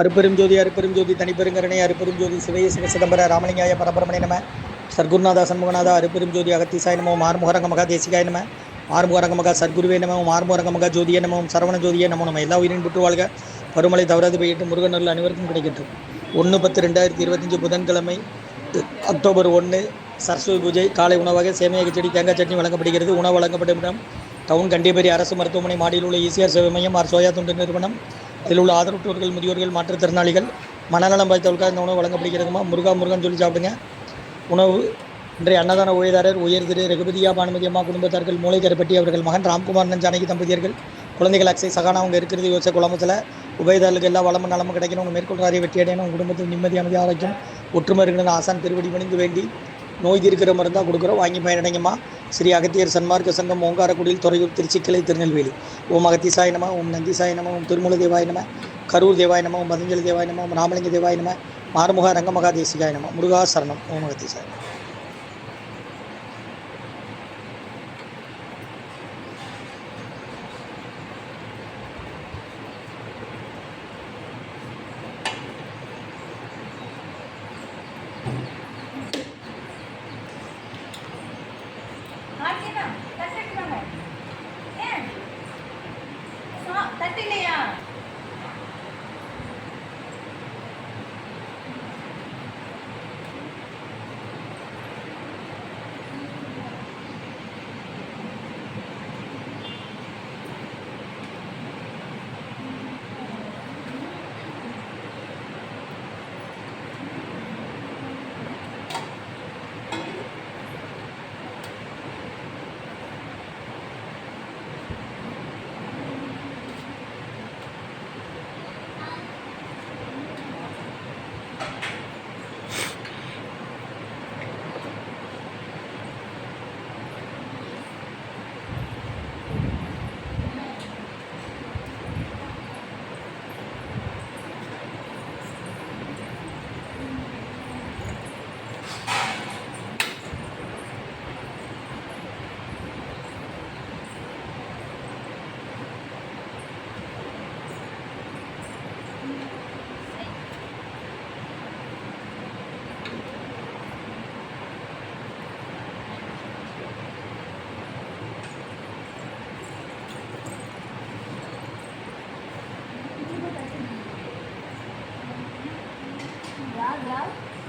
அருப்பெரும் ஜோதி அருப்பெரும் ஜோதி தனிப்பெருங்கரணை அருப்பெரும் ஜோதி சிவைய சிவ சிதம்பர ராமலிங்காய பரபரமணி நம. சர்க்குருநாதா சண்முகநாதா அருப்பெரும் ஜோதி அகத்திசாய நமோ மார்முகரங்க மகா தேசிகாய நம. மார்முகரங்க மகா சர்க்குருவே நம மார்முகரங்க மகா ஜோதிய நம சரவண ஜோதிய நமோ நம்ம எல்லா உயிரின் புற்று வாழ்க. பருமலை தவறாது பெய்யிட்டு முருகன் அருள் அனைவருக்கும் கிடைக்கட்டும். ஒன்று பத்து ரெண்டாயிரத்தி இருபத்தஞ்சி புதன்கிழமை அக்டோபர் ஒன்று சரஸ்வதி பூஜை காலை உணவாக சேமியா கிச்சடி தேங்காய் சட்னி வழங்கப்படுகிறது. உணவு வழங்கப்படும் இடம் டவுன் கண்டிப்பேரி அரசு மருத்துவமனை மாடியில் உள்ள ஈசிஆர் சேவை மையம் ஆர் சோயா தொண்டு நிறுவனம். இதில் உள்ள ஆதரவற்றோர்கள் முதியோர்கள் மாற்றுத்திறனாளிகள் மனநலம் பாய்த்தவர்களுக்காக இந்த உணவு வழங்கப்படுகிறதுமா? முருகா முருகன் சொல்லி சாப்பிடுங்க. உணவு இன்றைய அன்னதான ஓய்தாரர் உயர் திரு ரகுபதியா பானுமதியம்மா குடும்பத்தார்கள் மூளைக்கரைப்பட்டி அவர்கள் மகன் ராம்குமார் ஜானகி தம்பதியர்கள் குழந்தைகள் அக்சை சகானா அவங்க இருக்கிறது யோசிச்ச குழம்பத்தில் உபயதாரர்களுக்கு எல்லா வளமும் நலமும் கிடைக்கணும். உங்கள் மேற்கொள்றாரிய வெற்றி அடையணும். உங்கள் குடும்பத்தில் நிம்மதி அமைதி ஆரோக்கியம் ஒற்றுமை இருக்கணும் ஆசான் திருவடி பணிந்து வேண்டி நோய் இருக்கிற மருந்தாக கொடுக்குறோம். வாங்கி பயனடைங்கம்மா. ஸ்ரீ அகத்தியர் சன்மார்க்க சங்கம் ஓங்காரக்குடியில் துறையூர் திருச்சிக்கிளை திருநெல்வேலி. ஓம் அகத்திசாய நம ஓம் நந்திசாய நம ஓம் திருமூல தேவாய நம கரூர் தேவாய நம ஓம் பதஞ்சலி தேவாய நம ஓம் ராமலிங்க தேவாய நம மாறுமுக ரங்கமகா தேசிகாய நம. முருகா சரணம். ஓம் அகத்திசாய நம.